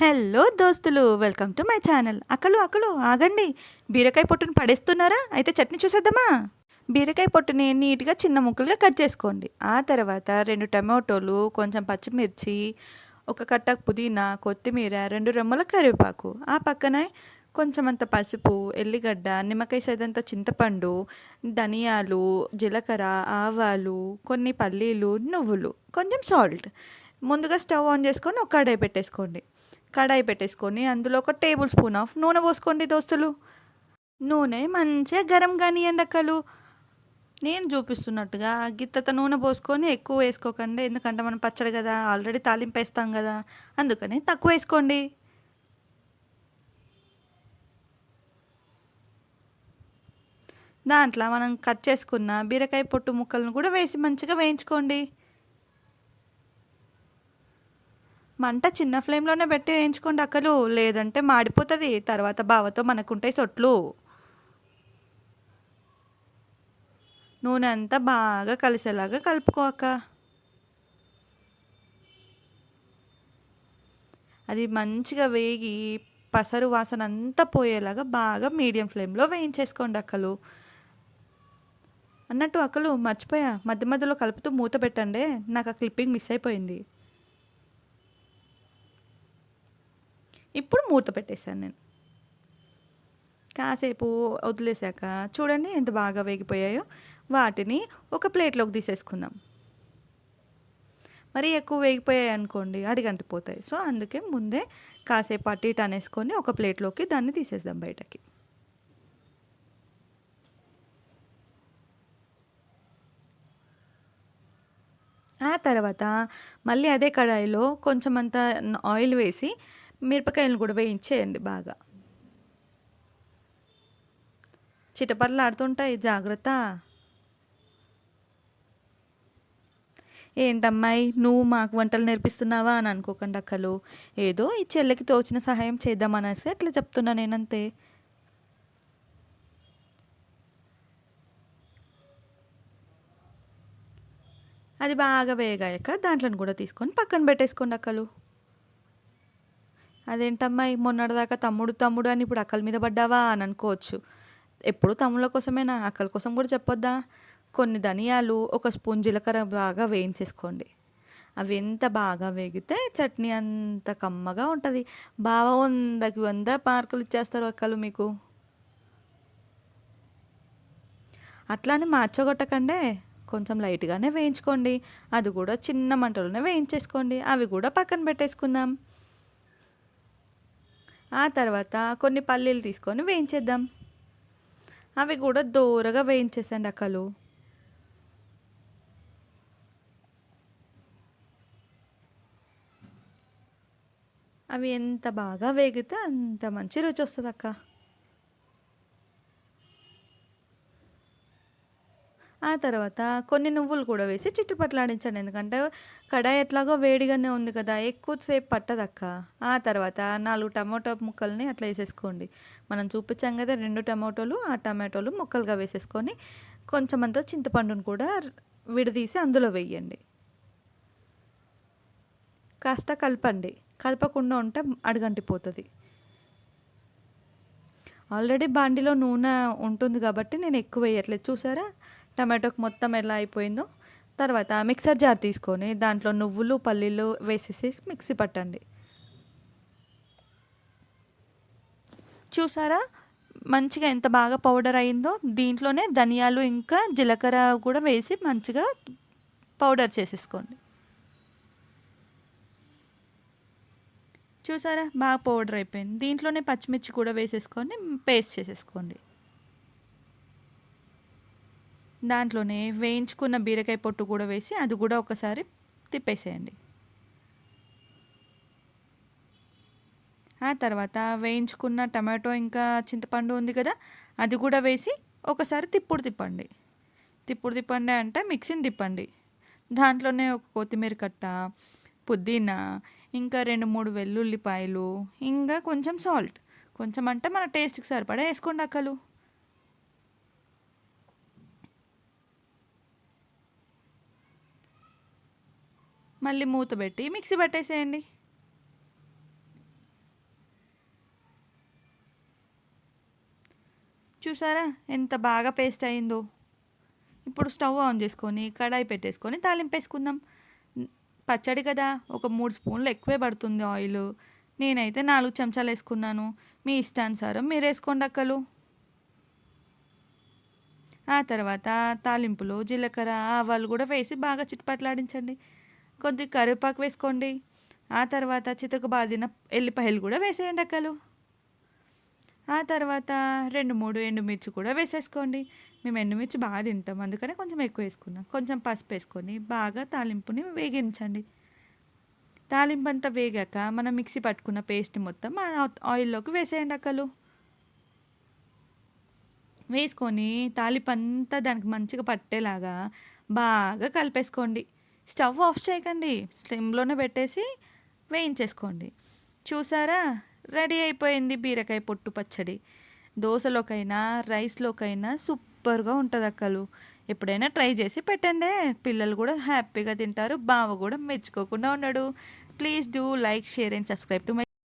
Hello దోస్తులు welcome to my channel. అక్కలు అక్కలు ఆగండి. బీరకాయ పొట్టుని పడేస్తున్నారా? అయితే చట్నీ చూసేద్దామా? బీరకాయ పొట్టుని నీట్గా చిన్న ముక్కలుగా కట్ చేసుకోండి. ఆ తర్వాత రెండు టమాటోలు కొంచెం పచ్చిమిర్చి ఒక కట్ట పుదీనా కొత్తిమీర రెండు రెమ్మల కరివేపాకు. ఆ పక్కనే కొంచెం అంత పసుపు ఎల్లిగడ్డ నిమ్మకాయ సైదంత చింతపండు ధనియాలు జీలకర్ర ఆవాలు కొన్ని పల్లీలు నువ్వులు కొంచెం సాల్ట్. ముందుగా స్టవ్ ఆన్ చేసుకొని ఒక కడాయి పెట్టేసుకోండి. కడాయి పెట్టేసుకొని అందులో ఒక టేబుల్ స్పూన్ ఆఫ్ నూనె పోసుకోండి దోస్తులు. నూనె మంచిగా గరం కానివ్వండి అక్కలు. నేను చూపిస్తున్నట్టుగా గిత్తత నూనె పోసుకొని ఎక్కువ వేసుకోకండి. ఎందుకంటే మనం పచ్చడి కదా ఆల్రెడీ తాలింపు వేస్తాం కదా అందుకని తక్కువ వేసుకోండి. దాంట్లో మనం కట్ చేసుకున్న బీరకాయ పొట్టు ముక్కలను కూడా వేసి మంచిగా వేయించుకోండి. మంట చిన్న ఫ్లేమ్లోనే పెట్టి వేయించుకోండి అక్కలు. లేదంటే మాడిపోతుంది. తర్వాత బావతో మనకుంటాయి సొట్లు. నూనె అంతా బాగా కలిసేలాగా కలుపుకో అక్క. అది మంచిగా వేగి పసరు వాసన అంతా పోయేలాగా బాగా మీడియం ఫ్లేమ్లో వేయించేసుకోండి అక్కలు. అన్నట్టు అక్కలు మర్చిపోయా. మధ్య మధ్యలో కలుపుతూ మూత పెట్టండి. నాకు ఆ క్లిప్పింగ్ మిస్ అయిపోయింది. ఇప్పుడు మూత పెట్టేశాను నేను. కాసేపు వదిలేసాక చూడండి ఎంత బాగా వేగిపోయాయో. వాటిని ఒక ప్లేట్లోకి తీసేసుకుందాం. మరి ఎక్కువ వేగిపోయాయి అనుకోండి అడిగంటిపోతాయి. సో అందుకే ముందే కాసేపు అటు ఇటు అనేసుకొని ఒక ప్లేట్లోకి దాన్ని తీసేద్దాం బయటకి. ఆ తర్వాత మళ్ళీ అదే కడాయిలో కొంచెం అంత ఆయిల్ వేసి మిరపకాయలను కూడా వేయించేయండి బాగా. చిటపర్లు ఆడుతుంటాయి జాగ్రత్త. ఏంటమ్మాయి నువ్వు మాకు వంటలు నేర్పిస్తున్నావా అని అనుకోకండి అక్కలు. ఏదో ఈ చెల్లెకి తోచిన సహాయం చేద్దామనేసి అట్లా చెప్తున్నా నేనంతే. అది బాగా వేగాక దాంట్లోని కూడా తీసుకొని పక్కన పెట్టేసుకోండి అక్కలు. అదేంటమ్మా మొన్నటిదాకా తమ్ముడు తమ్ముడు అని ఇప్పుడు అక్కల మీద పడ్డావా అని అనుకోవచ్చు. ఎప్పుడు తమ్ముళ్ళ కోసమేనా? అక్కల కోసం కూడా చెప్పొద్దా? కొన్ని ధనియాలు ఒక స్పూన్ జీలకర్ర బాగా వేయించేసుకోండి. అవి ఎంత బాగా వేగితే చట్నీ అంత కమ్మగా ఉంటుంది. బాగా వందకి వంద మార్కులు ఇచ్చేస్తారు అక్కలు మీకు. అట్లానే మార్చగొట్టకండే. కొంచెం లైట్గానే వేయించుకోండి. అది కూడా చిన్న మంటలోనే వేయించేసుకోండి. అవి కూడా పక్కన పెట్టేసుకుందాం. ఆ తర్వాత కొన్ని పల్లీలు తీసుకొని వేయించేద్దాం. అవి కూడా దూరగా వేయించేసండి అక్కలు. అవి ఎంత బాగా వేగితే అంత మంచి రుచి వస్తుంది అక్క ఆ తర్వాత కొన్ని నువ్వులు కూడా వేసి చిట్టుపట్లాడించండి. ఎందుకంటే కడాయి ఎట్లాగో వేడిగానే ఉంది కదా ఎక్కువసేపు పట్టదక్క. ఆ తర్వాత నాలుగు టమాటో ముక్కల్ని అట్లా వేసేసుకోండి. మనం చూపించాం కదా రెండు టమాటోలు ఆ టమాటోలు ముక్కలుగా వేసేసుకొని కొంచెం అంత చింతపండును కూడా విడదీసి అందులో వేయండి. కాస్త కలపండి. కలపకుండా ఉంటే అడగంటిపోతుంది. ఆల్రెడీ బాండిలో నూనె ఉంటుంది కాబట్టి నేను ఎక్కువ వేయట్లేదు. చూసారా? టమాటోకి మొత్తం ఎలా అయిపోయిందో తర్వాత మిక్సర్ జార్ తీసుకొని దాంట్లో నువ్వులు పల్లీలు వేసేసి మిక్సీ పట్టండి. చూసారా? మంచిగా ఎంత బాగా పౌడర్ అయిందో దీంట్లోనే ధనియాలు ఇంకా జీలకర్ర కూడా వేసి మంచిగా పౌడర్ చేసేసుకోండి. చూసారా? బాగా పౌడర్ అయిపోయింది. దీంట్లోనే పచ్చిమిర్చి కూడా వేసేసుకొని పేస్ట్ చేసేసుకోండి. దాంట్లోనే వేయించుకున్న బీరకాయ పొట్టు కూడా వేసి అది కూడా ఒకసారి తిప్పేసేయండి. ఆ తర్వాత వేయించుకున్న టమాటో ఇంకా చింతపండు ఉంది కదా అది కూడా వేసి ఒకసారి తిప్పుడు తిప్పండి. తిప్పుడు తిప్పండి అంటే మిక్సీని తిప్పండి. దాంట్లోనే ఒక కొత్తిమీర కట్ట పుదీనా ఇంకా రెండు మూడు వెల్లుల్లిపాయలు ఇంకా కొంచెం సాల్ట్. కొంచెం అంటే మన టేస్ట్కి సరిపడా వేసుకోండి అక్కలు. మళ్ళీ మూత పెట్టి మిక్సీ పట్టేసేయండి. చూసారా ఎంత బాగా పేస్ట్ అయిందో. ఇప్పుడు స్టవ్ ఆన్ చేసుకొని కడాయి పెట్టేసుకొని తాలింపేసుకుందాం. పచ్చడి కదా ఒక మూడు స్పూన్లు ఎక్కువే పడుతుంది ఆయిల్. నేనైతే నాలుగు చెంచాలు వేసుకున్నాను. మీ ఇష్టానుసారం మీరు వేసుకోండి అక్కలు. ఆ తర్వాత తాలింపులు జీలకర్ర ఆవాలు కూడా వేసి బాగా చిట్పట్లాడించండి. కొద్ది కరివేపాకు వేసుకోండి. ఆ తర్వాత చితకు బాదిన ఎల్లిపాయలు కూడా వేసేయండి అక్కలు. ఆ తర్వాత రెండు మూడు ఎండుమిర్చి కూడా వేసేసుకోండి. మేము ఎండుమిర్చి బాగా తింటాం. అందుకనే కొంచెం ఎక్కువ వేసుకున్నాం. కొంచెం పసుపు వేసుకొని బాగా తాలింపుని వేగించండి. తాలింపు అంతా వేగాక మనం మిక్సీ పట్టుకున్న పేస్ట్ మొత్తం ఆ ఆయిల్లోకి వేసేయండి అక్కలు. వేసుకొని తాలింపు అంతా దానికి మంచిగా పట్టేలాగా బాగా కలిపేసుకోండి. స్టవ్ ఆఫ్ చేయకండి. స్లిమ్లోనే పెట్టేసి వేయించేసుకోండి. చూసారా? రెడీ అయిపోయింది బీరకాయ పొట్టు పచ్చడి. దోశలోకైనా రైస్లోకైనా సూపర్గా ఉంటుంది అక్కలు. ఎప్పుడైనా ట్రై చేసి పెట్టండి. పిల్లలు కూడా హ్యాపీగా తింటారు. బావ కూడా మెచ్చుకోకుండా ఉన్నాడు please do like share and subscribe to my